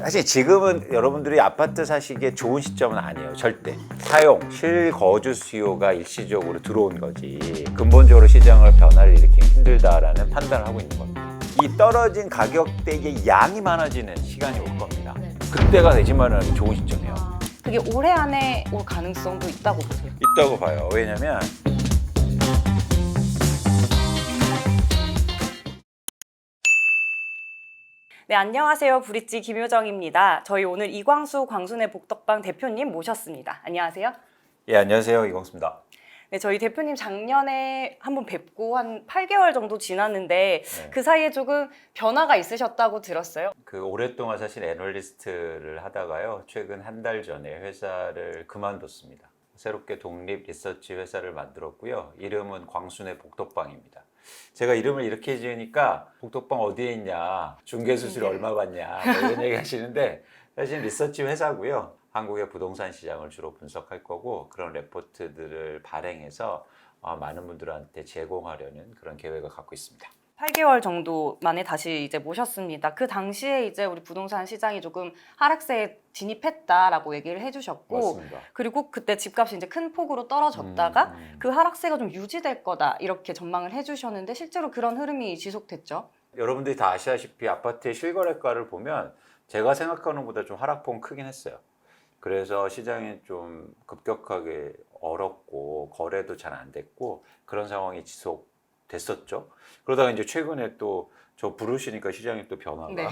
사실 지금은 여러분들이 아파트 사시기에 좋은 시점은 아니에요. 절대. 사용, 실거주 수요가 일시적으로 들어온 거지. 근본적으로 시장을 변화를 일으키기 힘들다라는 판단을 하고 있는 겁니다. 이 떨어진 가격대의 양이 많아지는 시간이 올 겁니다. 네. 그때가 되지만은 좋은 시점이에요. 그게 올해 안에 올 가능성도 있다고 보세요. 있다고 봐요. 왜냐면 네, 안녕하세요. 브릿지 김효정입니다. 저희 오늘 이광수 광순의 복덕방 대표님 모셨습니다. 안녕하세요. 예 안녕하세요 이광수입니다. 네, 저희 대표님 작년에 한번 뵙고 한 8개월 정도 지났는데 네. 그 사이에 조금 변화가 있으셨다고 들었어요. 그 오랫동안 사실 애널리스트를 하다가요 최근 한 달 전에 회사를 그만뒀습니다. 새롭게 독립 리서치 회사를 만들었고요. 이름은 광순의 복덕방입니다. 제가 이름을 이렇게 지으니까 복덕방 어디에 있냐, 중개수수료 네. 얼마 받냐 뭐 이런 얘기 하시는데 사실 리서치 회사고요. 한국의 부동산 시장을 주로 분석할 거고 그런 레포트들을 발행해서 어, 많은 분들한테 제공하려는 그런 계획을 갖고 있습니다. 8개월 정도 만에 다시 이제 모셨습니다. 그 당시에 이제 우리 부동산 시장이 조금 하락세에 진입했다라고 얘기를 해주셨고 맞습니다. 그리고 그때 집값이 이제 큰 폭으로 떨어졌다가 음, 음. 그 하락세가 좀 유지될 거다 이렇게 전망을 해주셨는데 실제로 그런 흐름이 지속됐죠. 여러분들이 다 아시다시피 아파트의 실거래가를 보면 제가 생각하는 것보다 좀 하락폭은 크긴 했어요. 그래서 시장이 좀 급격하게 얼었고 거래도 잘 안 됐고 그런 상황이 지속 됐었죠. 그러다가 이제 최근에 또 저 부르시니까 시장에 또 변화가 네.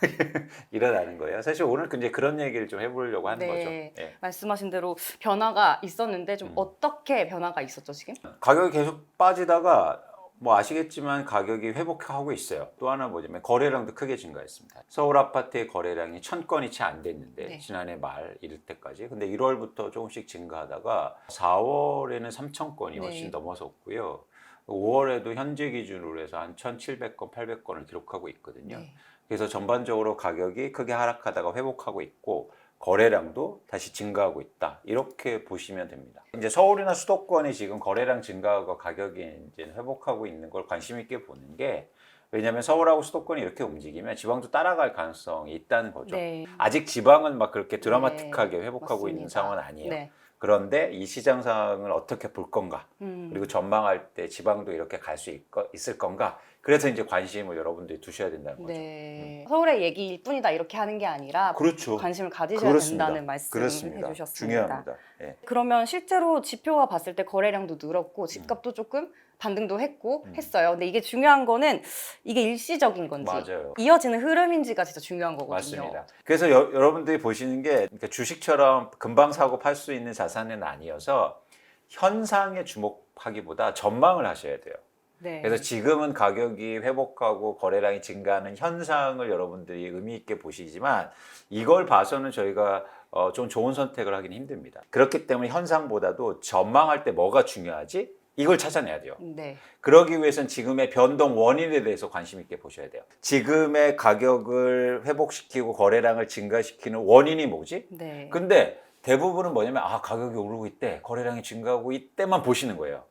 일어나는 거예요. 사실 오늘 이제 그런 얘기를 좀 해보려고 하는 네. 거죠. 예. 말씀하신 대로 변화가 있었는데 좀 음. 어떻게 변화가 있었죠 지금? 가격이 계속 빠지다가 뭐 아시겠지만 가격이 회복하고 있어요. 또 하나 뭐냐면 거래량도 크게 증가했습니다. 서울 아파트의 거래량이 천 건이 채 안 됐는데 네. 지난해 말 이럴 때까지. 근데 1월부터 조금씩 증가하다가 4월에는 3천 건이 네. 훨씬 넘어섰고요. 5월에도 현재 기준으로 해서 한 1,700건, 800건을 기록하고 있거든요. 네. 그래서 전반적으로 가격이 크게 하락하다가 회복하고 있고 거래량도 다시 증가하고 있다. 이렇게 보시면 됩니다. 이제 서울이나 수도권이 지금 거래량 증가하고 가격이 이제 회복하고 있는 걸 관심 있게 보는 게 왜냐하면 서울하고 수도권이 이렇게 움직이면 지방도 따라갈 가능성이 있다는 거죠. 네. 아직 지방은 막 그렇게 드라마틱하게 네, 회복하고 있는 맞습니다. 상황은 아니에요. 네. 그런데 이 시장 상황을 어떻게 볼 건가? 음. 그리고 전망할 때 지방도 이렇게 갈 수 있을 건가? 그래서 이제 관심을 여러분들이 두셔야 된다는 거죠. 네. 서울의 얘기일 뿐이다 이렇게 하는 게 아니라 그렇죠. 관심을 가지셔야 그렇습니다. 된다는 말씀 그렇습니다. 해주셨습니다. 중요합니다. 예. 그러면 실제로 지표가 봤을 때 거래량도 늘었고 집값도 조금 반등도 했고 음. 했어요. 근데 이게 중요한 거는 이게 일시적인 건지 맞아요. 이어지는 흐름인지가 진짜 중요한 거거든요. 맞습니다. 그래서 여, 러분들이 보시는 게 그러니까 주식처럼 금방 사고 팔 수 있는 자산은 아니어서 현상에 주목하기보다 전망을 하셔야 돼요. 네. 그래서 지금은 가격이 회복하고 거래량이 증가하는 현상을 여러분들이 의미 있게 보시지만 이걸 봐서는 저희가 어, 좀 좋은 선택을 하기는 힘듭니다. 그렇기 때문에 현상보다도 전망할 때 뭐가 중요하지? 이걸 찾아내야 돼요. 네. 그러기 위해선 지금의 변동 원인에 대해서 관심 있게 보셔야 돼요. 지금의 가격을 회복시키고 거래량을 증가시키는 원인이 뭐지? 네. 근데 대부분은 뭐냐면 아 가격이 오르고 있대 거래량이 증가하고 있대만 보시는 거예요.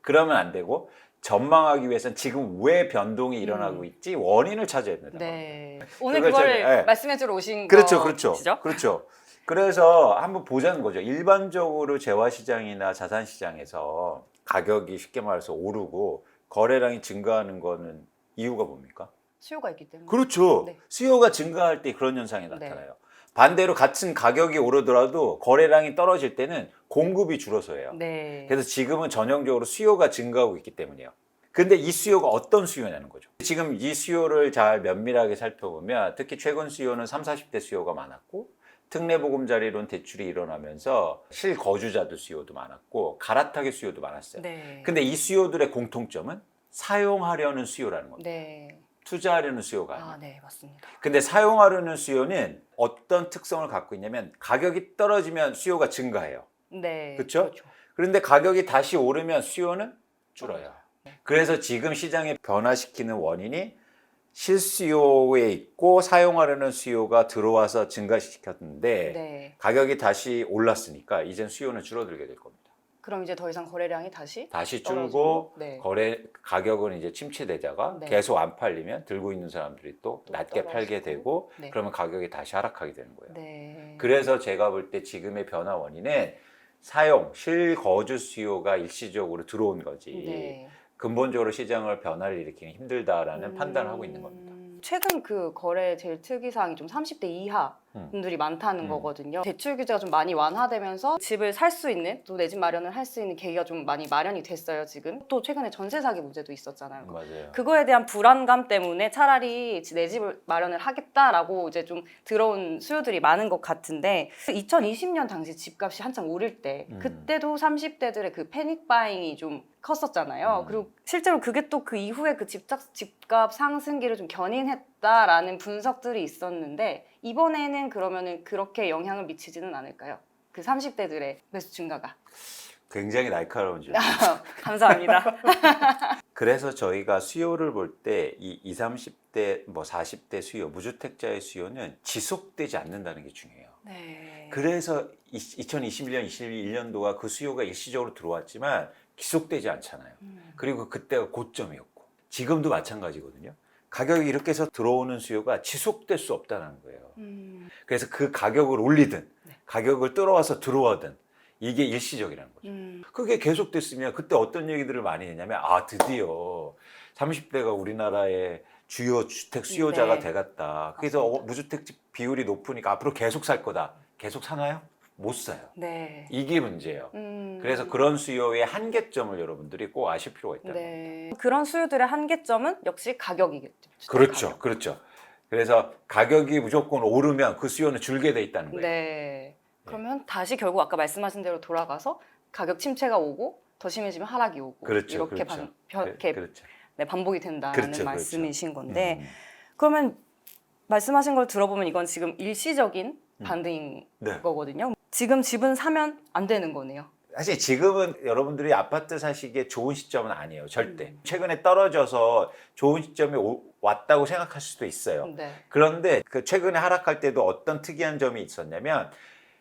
그러면 안 되고 전망하기 위해선 지금 왜 변동이 일어나고 음. 있지 원인을 찾아야 된다. 네. 오늘 그걸 예. 말씀해주러 오신 그렇죠, 그렇죠, 거시죠? 그렇죠. 그래서 한번 보자는 거죠. 일반적으로 재화 시장이나 자산 시장에서 가격이 쉽게 말해서 오르고 거래량이 증가하는 거는 이유가 뭡니까? 수요가 있기 때문에. 그렇죠. 네. 수요가 증가할 때 그런 현상이 나타나요. 반대로 같은 가격이 오르더라도 거래량이 떨어질 때는 공급이 줄어서예요. 네. 그래서 지금은 전형적으로 수요가 증가하고 있기 때문이에요. 근데 이 수요가 어떤 수요냐는 거죠. 지금 이 수요를 잘 면밀하게 살펴보면 특히 최근 수요는 3, 40대 수요가 많았고 특례보금자리론 대출이 일어나면서 실거주자들 수요도 많았고 갈아타기 수요도 많았어요. 네. 근데 이 수요들의 공통점은 사용하려는 수요라는 겁니다. 네. 투자하려는 수요가 아니에요. 아, 네, 맞습니다. 근데 사용하려는 수요는 어떤 특성을 갖고 있냐면 가격이 떨어지면 수요가 증가해요. 네. 그쵸? 그런데 가격이 다시 오르면 수요는 줄어요. 그래서 지금 시장에 변화시키는 원인이 실수요에 있고 사용하려는 수요가 들어와서 증가시켰는데 네. 가격이 다시 올랐으니까 이젠 수요는 줄어들게 될 겁니다. 그럼 이제 더 이상 거래량이 다시 다시 떨어지고, 줄고 네. 거래 가격은 이제 침체되다가 네. 계속 안 팔리면 들고 있는 사람들이 또, 또 낮게 팔게 떨어지고. 되고 네. 그러면 가격이 다시 하락하게 되는 거예요. 네. 그래서 제가 볼 때 지금의 변화 원인은 사용 실거주 수요가 일시적으로 들어온 거지 네. 근본적으로 시장을 변화를 일으키기 힘들다라는 음. 판단을 하고 있는 겁니다. 최근 그 거래 제일 특이사항이 좀 30대 이하 음. 분들이 많다는 음. 거거든요. 대출 규제가 좀 많이 완화되면서 집을 살 수 있는 또 내 집 마련을 할 수 있는 계기가 좀 많이 마련이 됐어요. 지금 또 최근에 전세 사기 문제도 있었잖아요. 맞아요. 그거에 대한 불안감 때문에 차라리 내 집을 마련을 하겠다라고 이제 좀 들어온 수요들이 많은 것 같은데 2020년 당시 집값이 한창 오를 때 음. 그때도 30대들의 그 패닉 바잉이 좀 컸었잖아요. 음. 그리고 실제로 그게 또 그 이후에 그 집값, 집값 상승기를 좀 견인했 다라는 분석들이 있었는데 이번에는 그러면은 그렇게 영향을 미치지는 않을까요? 그 30대들의 매수 증가가. 굉장히 날카로운 질문. 감사합니다. 그래서 저희가 수요를 볼 때 이 20, 30대, 뭐 40대 수요, 무주택자의 수요는 지속되지 않는다는 게 중요해요. 네. 그래서 2021년, 21년도가 그 수요가 일시적으로 들어왔지만 지속되지 않잖아요. 음. 그리고 그때가 고점이었고 지금도 마찬가지거든요. 가격이 이렇게 해서 들어오는 수요가 지속될 수 없다는 거예요. 음. 그래서 그 가격을 올리든 네. 가격을 떨어와서 들어오든 이게 일시적이라는 거죠. 음. 그게 계속됐으면 그때 어떤 얘기들을 많이 했냐면 아 드디어 30대가 우리나라의 주요 주택 수요자가 네. 돼갔다. 그래서. 어, 무주택 비율이 높으니까 앞으로 계속 살 거다. 계속 사나요? 못 사요. 네. 이게 문제예요. 음. 그래서 그런 수요의 한계점을 여러분들이 꼭 아실 필요가 있다. 네. 그런 수요들의 한계점은 역시 가격이겠죠. 그렇죠, 가격. 그렇죠. 그래서 가격이 무조건 오르면 그 수요는 줄게 돼 있다는 거예요. 네. 그러면 다시 결국 아까 말씀하신 대로 돌아가서 가격 침체가 오고 더 심해지면 하락이 오고 그렇죠, 이렇게 그렇죠. 반, 변- 그- 이렇게 그렇죠. 네, 반복이 된다는 그렇죠, 말씀이신 건데 음. 그러면 말씀하신 걸 들어보면 이건 지금 일시적인 음. 반등인 네. 거거든요. 지금 집은 사면 안 되는 거네요. 사실 지금은 여러분들이 아파트 사시기에 좋은 시점은 아니에요. 절대. 음. 최근에 떨어져서 좋은 시점이 오- 왔다고 생각할 수도 있어요. 네. 그런데 그 최근에 하락할 때도 어떤 특이한 점이 있었냐면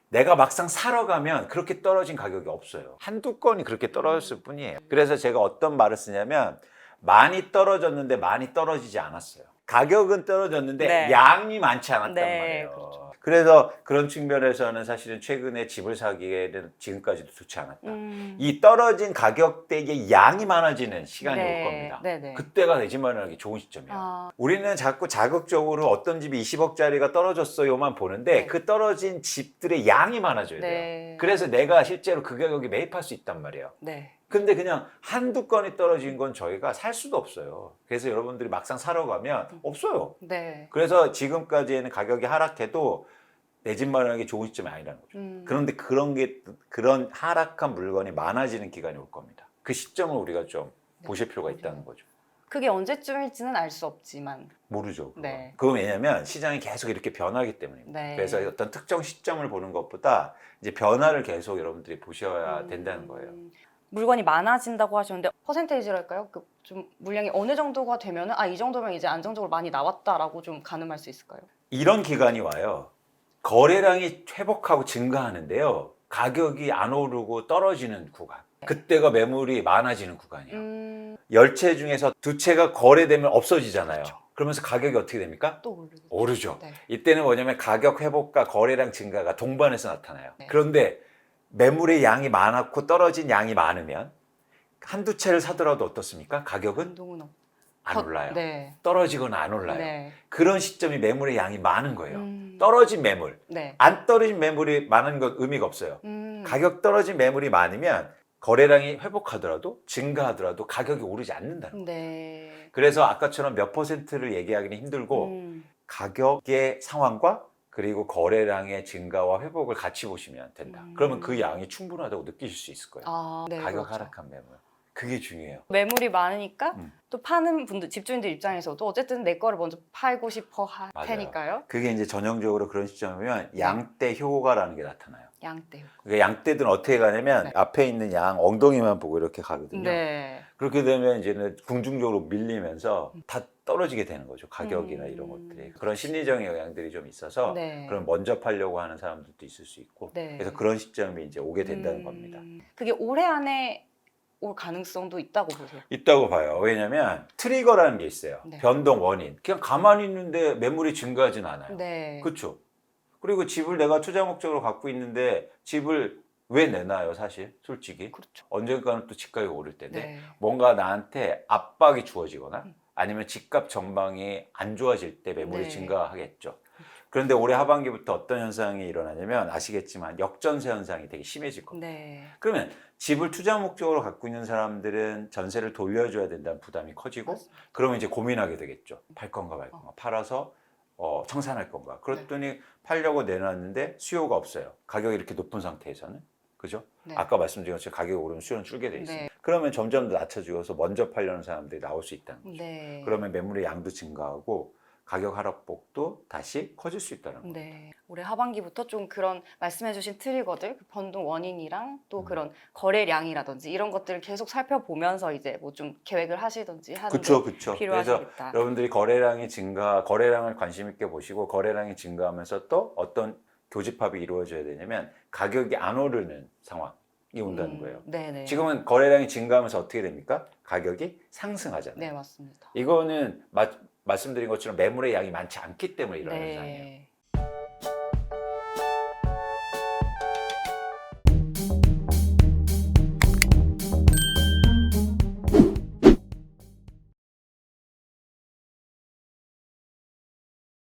내가 막상 사러 가면 그렇게 떨어진 가격이 없어요. 한두 건이 그렇게 떨어졌을 뿐이에요. 그래서 제가 어떤 말을 쓰냐면 많이 떨어졌는데 많이 떨어지지 않았어요. 가격은 떨어졌는데 네. 양이 많지 않았단 네, 말이에요. 그렇죠. 그래서 그런 측면에서는 사실은 최근에 집을 사기에는 지금까지도 좋지 않았다. 음. 이 떨어진 가격대의 양이 많아지는 시간이 네. 올 겁니다. 네네. 그때가 내 집 마련하기 좋은 시점이에요. 아, 우리는 자꾸 자극적으로 어떤 집이 20억짜리가 떨어졌어요만 보는데 네. 그 떨어진 집들의 양이 많아져야 돼요. 네. 그래서 내가 실제로 그 가격에 매입할 수 있단 말이에요. 네. 근데 그냥 한두 건이 떨어진 건 저희가 살 수도 없어요. 그래서 여러분들이 막상 사러 가면 음. 없어요. 네. 그래서 지금까지는 가격이 하락해도 내 집 마련하기 좋은 시점이 아니라는 거죠. 음. 그런데 그런 게 그런 하락한 물건이 많아지는 기간이 올 겁니다. 그 시점을 우리가 좀 네. 보실 필요가 있다는 거죠. 그게 언제쯤일지는 알 수 없지만. 모르죠. 그건. 네. 그건 왜냐하면 시장이 계속 이렇게 변하기 때문입니다. 네. 그래서 어떤 특정 시점을 보는 것보다 이제 변화를 계속 여러분들이 보셔야 음. 된다는 거예요. 물건이 많아진다고 하셨는데 퍼센테이지랄까요? 그 좀 물량이 어느 정도가 되면은 아 이 정도면 이제 안정적으로 많이 나왔다라고 좀 가늠할 수 있을까요? 이런 기간이 와요. 거래량이 회복하고 증가하는데요. 가격이 안 오르고 떨어지는 구간. 그때가 매물이 많아지는 구간이에요. 음, 열채 중에서 두 채가 거래되면 없어지잖아요. 그렇죠. 그러면서 가격이 어떻게 됩니까? 또 오르고. 오르죠. 네. 이때는 뭐냐면 가격 회복과 거래량 증가가 동반해서 나타나요. 네. 그런데 매물의 양이 많았고 떨어진 양이 많으면 한두 채를 사더라도 어떻습니까? 가격은 운동은. 안 더- 올라요. 네. 떨어지거나 안 올라요. 네. 그런 시점이 매물의 양이 많은 거예요. 음, 떨어진 매물. 네. 안 떨어진 매물이 많은 건 의미가 없어요. 음, 가격 떨어진 매물이 많으면 거래량이 회복하더라도 증가하더라도 가격이 오르지 않는다는 거예요. 네. 그래서 아까처럼 몇 퍼센트를 얘기하기는 힘들고 음, 가격의 상황과 그리고 거래량의 증가와 회복을 같이 보시면 된다. 음. 그러면 그 양이 충분하다고 느끼실 수 있을 거예요. 아, 네. 가격 그렇죠. 하락한 매물. 그게 중요해요. 매물이 많으니까 음. 또 파는 분들 집주인들 입장에서도 어쨌든 내 거를 먼저 팔고 싶어 할 맞아요. 테니까요. 그게 이제 전형적으로 그런 시점이면 양대 효과라는 게 나타나요. 양떼. 그러니까 양대들은 어떻게 가냐면 네. 앞에 있는 양 엉덩이만 보고 이렇게 가거든요. 네. 그렇게 되면 이제는 궁중적으로 밀리면서 다 떨어지게 되는 거죠. 가격이나 음. 이런 것들이. 그런 심리적인 영향들이 좀 있어서 네. 그럼 먼저 팔려고 하는 사람들도 있을 수 있고 네. 그래서 그런 시점이 이제 오게 된다는 음, 겁니다. 그게 올해 안에 올 가능성도 있다고 보세요. 있다고 봐요. 왜냐하면 트리거라는 게 있어요. 네. 변동 원인. 그냥 가만히 있는데 매물이 증가하진 않아요. 네. 그렇죠. 그리고 집을 내가 투자 목적으로 갖고 있는데 집을 왜 내놔요, 사실? 솔직히. 그렇죠. 언젠가는 또 집값이 오를 텐데 네. 뭔가 나한테 압박이 주어지거나 음. 아니면 집값 전망이 안 좋아질 때 매물이 네. 증가하겠죠. 그런데 올해 하반기부터 어떤 현상이 일어나냐면 아시겠지만 역전세 현상이 되게 심해질 겁니다. 네. 그러면 집을 투자 목적으로 갖고 있는 사람들은 전세를 돌려줘야 된다는 부담이 커지고 맞습니다. 그러면 이제 고민하게 되겠죠. 팔 건가 말 건가. 팔아서 어, 청산할 건가. 그랬더니 팔려고 내놨는데 수요가 없어요. 가격이 이렇게 높은 상태에서는. 그죠? 네. 아까 말씀드린 것처럼 가격이 오르면 수요는 줄게 돼 있어요. 네. 그러면 점점 더 낮춰지고서 먼저 팔려는 사람들이 나올 수 있다는 거죠. 네. 그러면 매물의 양도 증가하고 가격 하락폭도 다시 커질 수 있다는 거죠. 네. 올해 하반기부터 좀 그런 말씀해주신 트리거들, 그 변동 원인이랑 또 음. 그런 거래량이라든지 이런 것들을 계속 살펴보면서 이제 뭐 좀 계획을 하시든지 하는 그렇죠, 게 그렇죠. 그래서 필요하겠다. 여러분들이 거래량이 증가, 거래량을 관심 있게 보시고 거래량이 증가하면서 또 어떤 교집합이 이루어져야 되냐면 가격이 안 오르는 상황이 온다는 음, 거예요. 네네. 지금은 거래량이 증가하면서 어떻게 됩니까? 가격이 상승하잖아요. 네 맞습니다. 이거는 마- 말씀드린 것처럼 매물의 양이 많지 않기 때문에 일어나는. 네.